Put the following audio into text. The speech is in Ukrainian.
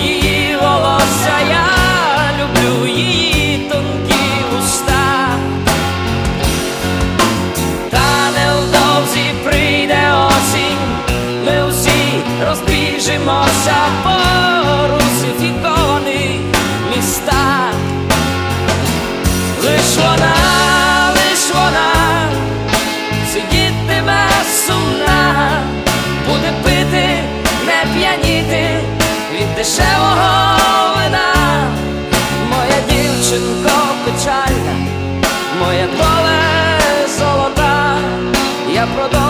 її волосся, я люблю її тонкі уста, та невдовзі прийде осінь, ми всі розбіжимося по русифікованих міста, лиш вона. Моє доле золота, я продовжую.